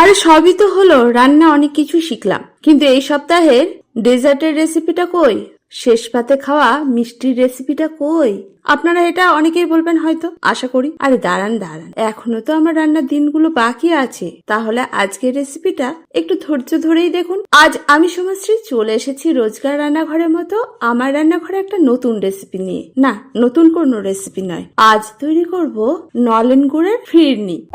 আরে সবই তো হলো, রান্না অনেক কিছু শিখলাম। কিন্তু এই সপ্তাহের ডেজার্টের রেসিপিটা কই? শেষ পাতে খাওয়া মিষ্টির রেসিপিটা কই? আপনারা এটা অনেকেই বলবেন হয়তো, আশা করি। আরে দাঁড়ান দাঁড়ান। এখনও তো আমার রান্নার দিনগুলো বাকি আছে। তাহলে আজকের রেসিপিটা একটু ধৈর্য ধরেই দেখুন। আজ আমি সমাশ্রী চলে এসেছি রোজগার রান্নাঘরের মতো আমার রান্নাঘরে একটা নতুন রেসিপি নিয়ে। না, নতুন কোনো রেসিপি নয়। আজ তৈরি করব নলেন গুড়ের ফিরনি।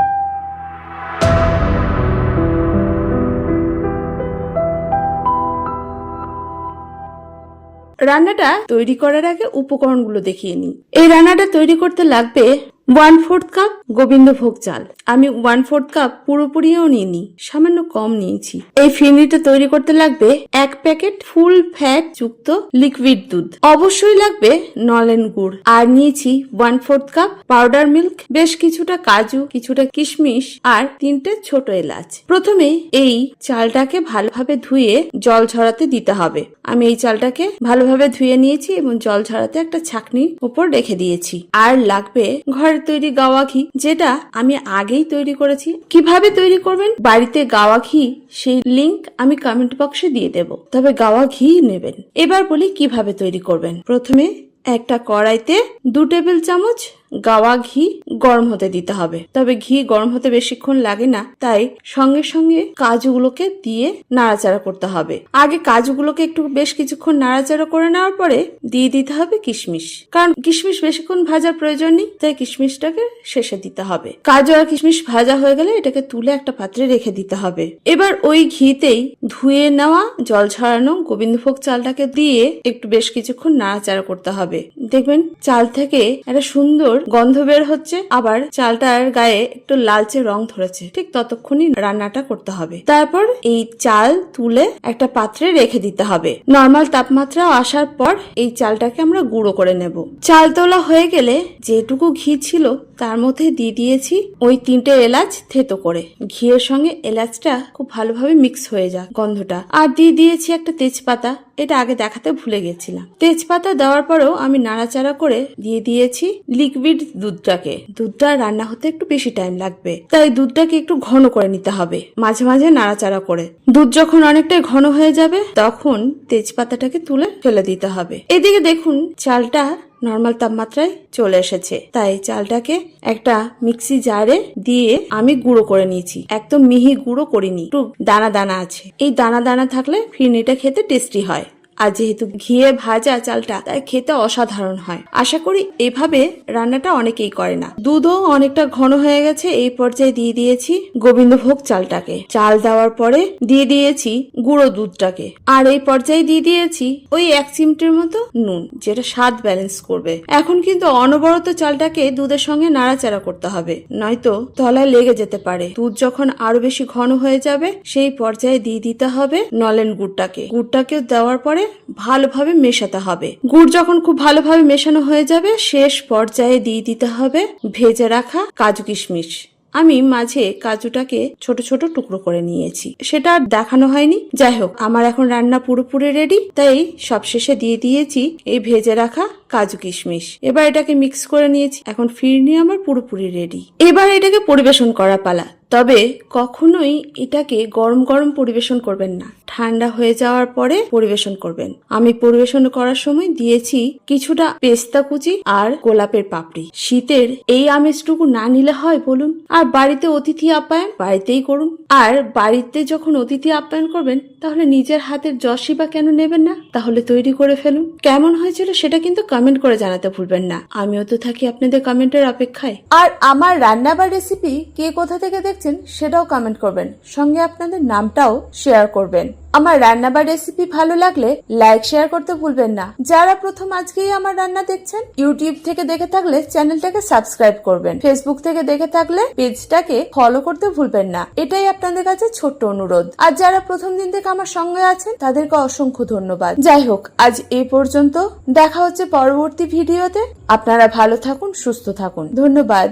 রান্নাটা তৈরি করার আগে উপকরণগুলো দেখিয়ে নিই। এই রান্নাটা তৈরি করতে লাগবে ওয়ান ফোর্থ কাপ গোবিন্দভোগ চাল। আমি ওয়ান ফোর্থ কাপ পুরোপুরিও নিইনি, সামান্য কম নিয়েছি। এই ফিরনিটা তৈরি করতে লাগবে এক প্যাকেট ফুল ফ্যাট যুক্ত লিকুইড দুধ। অবশ্যই লাগবে নলেন গুড়। আর নিয়েছি one fourth cup powder milk বেশ কিছুটা কাজু, কিছুটা কিশমিশ আর তিনটে ছোট এলাচ। প্রথমে এই চালটাকে ভালোভাবে ধুয়ে জল ঝরাতে দিতে হবে। আমি এই চালটাকে ভালোভাবে ধুয়ে নিয়েছি এবং জল ঝরাতে একটা ছাকনির উপর রেখে দিয়েছি। আর লাগবে ঘরের তৈরি গাওয়া ঘি, যেটা আমি আগেই তৈরি করেছি। কীভাবে তৈরি করবেন? বাড়িতে গাওয়া ঘি, সেই লিংক আমি কমেন্ট বক্সে দিয়ে দেব। তবে গাওয়া ঘি নেবেন। এবার বলি কীভাবে তৈরি করবেন। প্রথমে একটা কড়াইতে দু টেবিল চামচ গাওয়া ঘি গরম হতে দিতে হবে। তবে ঘি গরম হতে বেশিক্ষণ লাগে না, তাই সঙ্গে সঙ্গে কাজুগুলোকে দিয়ে নাড়াচাড়া করতে হবে। আগে কাজুগুলোকে একটু বেশ কিছুক্ষণ নাড়াচাড়া করে নেওয়ার পরে দিয়ে দিতে হবে কিশমিশ। কারণ কিশমিশ বেশিক্ষণ ভাজার প্রয়োজন নেই, তাই কিশমিশটাকে শেষে দিতে হবে। কাজু আর কিশমিশ ভাজা হয়ে গেলে এটাকে তুলে একটা পাত্রে রেখে দিতে হবে। এবার ওই ঘিতেই ধুয়ে নেওয়া জল ছড়ানো গোবিন্দভোগ চালটাকে দিয়ে একটু বেশ কিছুক্ষণ নাড়াচাড়া করতে হবে। দেখবেন চাল থেকে একটা সুন্দর গন্ধ বের হচ্ছে, আবার চালটার গায়ে একটু লালচে রং ধরেছে। ঠিক ততক্ষণই রান্নাটা করতে হবে। তারপর এই চাল তুলে একটা পাত্রে রেখে দিতে হবে। নর্মাল তাপমাত্রা আসার পর এই চালটাকে আমরা গুঁড়ো করে নেব। চাল তোলা হয়ে গেলে যেটুকু ঘি ছিল, তার মধ্যে দিয়ে দিয়েছি ওই তিনটে এলাচ থেতো করে। ঘিয়ের সঙ্গে এলাচটা খুব ভালোভাবে মিক্স হয়ে যাক গন্ধটা। আর দিয়ে দিয়েছি একটা তেজপাতা। এটা আগে দেখাতে ভুলে গেছিলাম। তেজপাতা দেওয়ার পরেও আমি নাড়াচাড়া করে দিয়ে দিয়েছি লিকুইড দুধটাকে। দুধটা রান্না হতে একটু বেশি টাইম লাগবে, তাই দুধটাকে একটু ঘন করে নিতে হবে, মাঝে মাঝে নাড়াচাড়া করে। দুধ যখন অনেকটাই ঘন হয়ে যাবে, তখন তেজপাতাটাকে তুলে ফেলে দিতে হবে। এদিকে দেখুন, চালটা নর্মাল তাপমাত্রায় চলে এসেছে। তাই চালটাকে একটা মিক্সি জারে দিয়ে আমি গুঁড়ো করে নিয়েছি। একদম মিহি গুঁড়ো করিনি, একটু দানা দানা আছে। এই দানা দানা থাকলে ফিরনিটা খেতে টেস্টি হয়। আর যেহেতু ঘিয়ে ভাজা চালটা, তাই খেতে অসাধারণ হয়। আশা করি এভাবে রান্নাটা অনেকেই করে না। দুধও অনেকটা ঘন হয়ে গেছে, এই পর্যায়ে দিয়ে দিয়েছি গোবিন্দভোগ চালটাকে। চাল দেওয়ার পরে দিয়ে দিয়েছি গুঁড়ো দুধটাকে। আর এই পর্যায়ে দিয়ে দিয়েছি ওই এক চিমটির মতো নুন, যেটা স্বাদ ব্যালেন্স করবে। এখন কিন্তু অনবরত চালটাকে দুধের সঙ্গে নাড়াচাড়া করতে হবে, নয়তো তলায় লেগে যেতে পারে। দুধ যখন আরও বেশি ঘন হয়ে যাবে, সেই পর্যায়ে দিয়ে দিতে হবে নলেন গুড়টাকে। গুড়টাকে দেওয়ার পরে ভালোভাবে মেশাতে হবে। গুড় যখন খুব ভালোভাবে মেশানো হয়ে যাবে, শেষ পর্যায়ে দিয়ে দিতে হবে ভেজে রাখা কাজু কিশমিশ। আমি মাঝে কাজুটাকে ছোট ছোট টুকরো করে নিয়েছি। সেটা আর দেখানো হয়নি। যাই হোক, আমার এখন রান্না পুরোপুরি রেডি তাই সবশেষে দিয়ে দিয়েছি এই ভেজে রাখা কাজু কিশমিশ। এবার এটাকে মিক্স করে নিয়েছি। এখন ফিরনি আমার পুরোপুরি রেডি এবার এটাকে পরিবেশন করা পালা। তবে কখনোই এটাকে গরম গরম পরিবেশন করবেন না। ঠান্ডা হয়ে যাওয়ার পরে পরিবেশন করবেন। আমি পরিবেশন করার সময় দিয়েছি কিছুটা পেস্তা কুচি আর গোলাপের পাপড়ি। শীতের এই আমেজটুকু না নিলে হয় বলুন? আর বাড়িতে অতিথি আপ্যায়ন বাড়িতেই করুন। আর বাড়িতে যখন অতিথি আপ্যায়ন করবেন, তাহলে নিজের হাতের যশই বা কেন নেবেন না? তাহলে তৈরি করে ফেলুন। কেমন হয়েছিল সেটা কিন্তু কমেন্ট করে জানাতে ভুলবেন না। আমিও তো থাকি আপনাদের কমেন্টের অপেক্ষায়। আর আমার রান্না বা রেসিপি কে কোথা থেকে দেখছেন সেটাও কমেন্ট করবেন। সঙ্গে আপনাদের নামটাও শেয়ার করবেন। আমার রান্না বা রেসিপি ভালো লাগলে লাইক শেয়ার করতে ভুলবেন না। যারা প্রথম আজকেই আমার রান্না দেখছেন ইউটিউব থেকে দেখে থাকলে চ্যানেলটাকে সাবস্ক্রাইব করবেন। ফেসবুক থেকে দেখে থাকলে পেজটাকে ফলো করতে ভুলবেন না। এটাই আপনাদের কাছে ছোট্ট অনুরোধ। আর যারা প্রথম দিন থেকে আমার সঙ্গে আছেন, তাদেরকে অসংখ্য ধন্যবাদ। যাই হোক, আজ এই পর্যন্ত। দেখা হচ্ছে পরবর্তী ভিডিওতে। আপনারা ভালো থাকুন, সুস্থ থাকুন। ধন্যবাদ।